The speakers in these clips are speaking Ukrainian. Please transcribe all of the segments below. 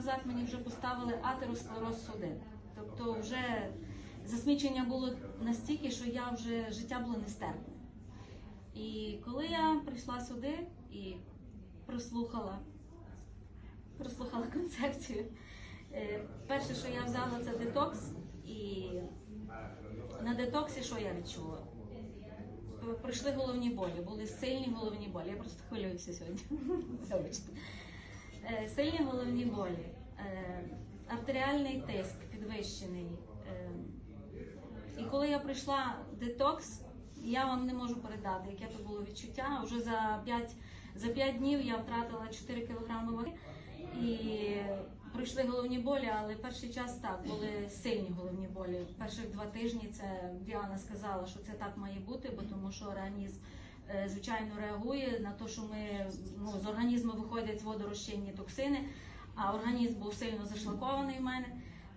назад мені вже поставили атеросклероз судин. Тобто вже засмічення було настільки, що я вже життя було нестерпне. І коли я прийшла сюди і прослухала, прослухала концепцію, е, перше, що я взяла, це детокс. І на детоксі що я відчула? Пройшли головні болі, були сильні головні болі. Я просто хвилююся сьогодні. Е, Сильні головні болі, е, артеріальний тиск підвищений. Е, І коли я пройшла детокс, я вам не можу передати, яке то було відчуття. Уже за 5, за 5 днів я втратила 4 кг ваги і пройшли головні болі, але перший час так були сильні головні болі. Перших два тижні це Діана сказала, що це так має бути, бо тому що організм звичайно реагує на те, що ми ну, з організму виходять водорозчинні токсини, а організм був сильно зашлакований в мене.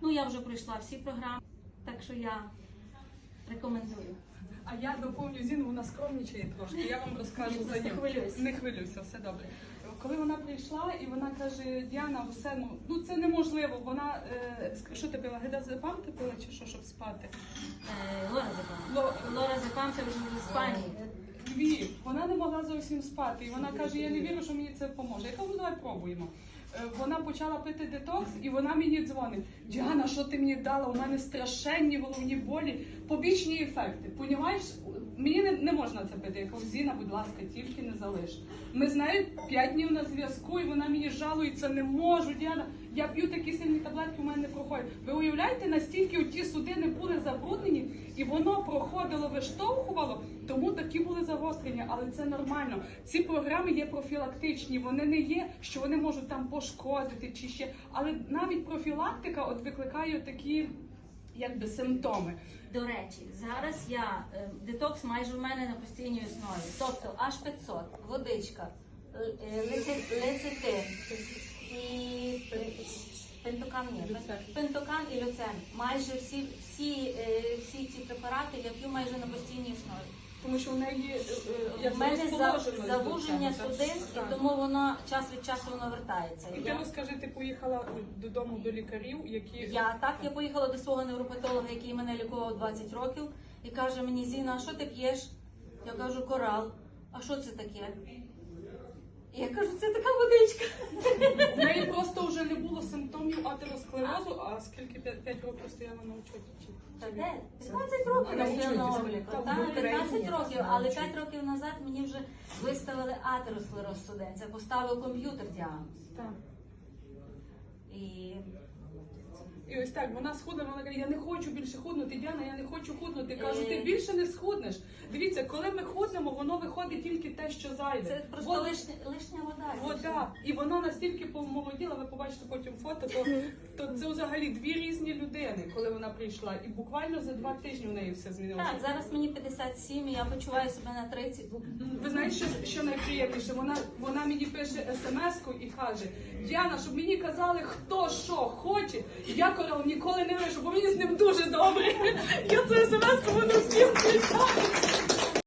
Ну я вже пройшла всі програми, так що я рекомендую. А я доповню Зіну, вона скромнічає трошки. Я вам розкажу Я за нього. хвилююсь. Не хвилюйся, все добре. Коли вона прийшла і вона каже, Діана, все ну, ну це неможливо. Вона е, що ти пила? Гидазепам ти пила чи що, щоб спати? Е, Лоразепам. Ло- Лоразепам це вже з Іспанії. Львів. Вона не могла зовсім спати. І вона каже: Я не вірю, що мені це допоможе. Я кажу, «Ну, давай пробуємо. Е, Вона почала пити детокс, і вона мені дзвонить. Діана, що ти мені дала? У мене страшенні головні болі, побічні ефекти. Понімаєш? Мені не, не можна це пити. Я кажу, Зіна, будь ласка, тільки не залиш. Ми з нею п'ять днів на зв'язку, і вона мені жалується, не можу, Діана. Я п'ю такі сильні таблетки, у мене не проходять. Ви уявляєте, настільки ті судини були забруднені, і воно проходило, виштовхувало, тому такі були загострення, але це нормально. Ці програми є профілактичні, вони не є, що вони можуть там пошкодити чи ще. Але навіть профілактика от викликає такі якби симптоми. До речі, зараз я е, детокс майже в мене на постійній основі. Тобто аж 500, водичка, л- е, лецитин і пентокам пентокан, ні, пентокан і люцен. Майже всі, всі, е, всі ці препарати я п'ю майже на постійній основі. Тому що в неї е, е, як У мене за, завуження судин, і тому воно час від часу воно вертається. І ти Я- розкажи, ти поїхала додому до лікарів, які Я так я поїхала до свого невропатолога, який мене лікував 20 років, і каже мені Зіна, а що ти п'єш? Я кажу, корал. А що це таке? І я кажу, це така водичка. в неї просто вже не було симптомів атеросклерозу, а скільки 5 років стояла на учоті? Чи- де? 15 років на я стояла на обліку. Так, 15 років, але на 5 років назад мені вже виставили атеросклероз судин. Це поставив комп'ютер діагноз. Так. І І ось так, вона схудла, вона каже, я не хочу більше худнути, Діана, я не хочу худнути. Кажу, Е. ти більше не схуднеш. Дивіться, коли ми худнемо, воно виходить тільки те, що зайве. це просто Вода- лишня, лишня вода. Вода. І вона настільки помолоділа, ви побачите потім фото, то, то це взагалі дві різні людини, коли вона прийшла. І буквально за два тижні в неї все змінилося. Так, зараз мені 57, і я почуваю себе на 30. Ви знаєте, що, що найприємніше? Вона, вона мені пише смс-ку і каже: Діана, щоб мені казали, хто що хоче, я корол ніколи не вийшов, бо мені з ним дуже добре. Я це смс кому не всім.